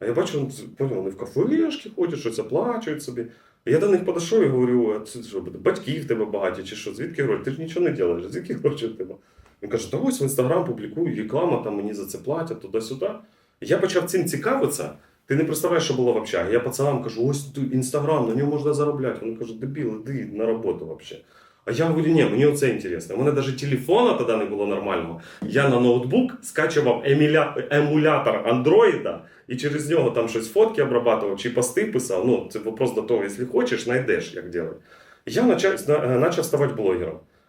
А я бачу, поняв, вони в кафешки ходять, щось оплачують собі. Я до них подійшов і говорю, а це що, батьки в тебе багаті, чи що, звідки гроші? Ти ж нічого не робиш, звідки гроші в тебе? Він каже, та ось в інстаграм публікую, реклама, там мені за це платять, туди-сюди. Я почав цим цікавитися. Ти не представляєш, що було в общагі. Я пацанам кажу, ось інстаграм, на ньому можна заробляти. Вони кажуть, дебіл, іди на роботу взагалі. А я говорю, ні, мені оце інтересно. У мене навіть телефона тоді не було нормального. Я на ноутбук скачував еміля... емулятор андроїда і через нього там щось фотки обрабатував чи пости писав. Ну, це вопрос до того, якщо хочеш, знайдеш, як робити. Я почав, почав ставати блогером.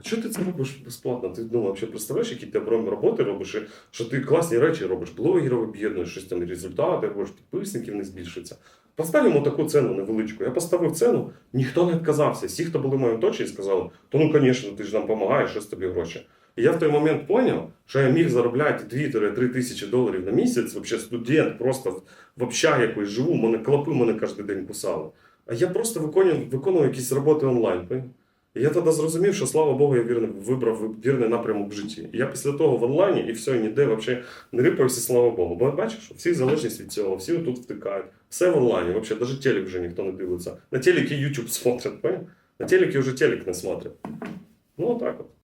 а що ти це робиш безплатно? Ти ну, взагалі представляєш, які ти оборонні роботи робиш, і що ти класні речі робиш, блогерів об'єднуєш, щось там результати, робиш, підписників не збільшується. Поставимо таку ціну невеличку. Я поставив ціну, ніхто не відказався. Всі, хто були в моєму точці, сказали, то ну, звісно, ти ж нам допомагаєш, щось тобі гроші. І я в той момент зрозумів, що я міг заробляти 2-3 тисячі доларів на місяць, взагалі студент, просто в общагі якось живу, мене клопи мене кожен день кусали. А я просто виконував, виконував якісь роботи онлайн. І я тоді зрозумів, що слава Богу, я вірний, вибрав вірний напрямок в житті. І я після того в онлайні і все, ніде взагалі не рипався, слава Богу. Бо бачиш, всі залежність від цього, всі тут втикають. Все в онлайні, взагалі, навіть телек вже ніхто не дивиться. На телекі YouTube смотрять, поняв? На телекі вже телек не смотрять. Ну, отак от.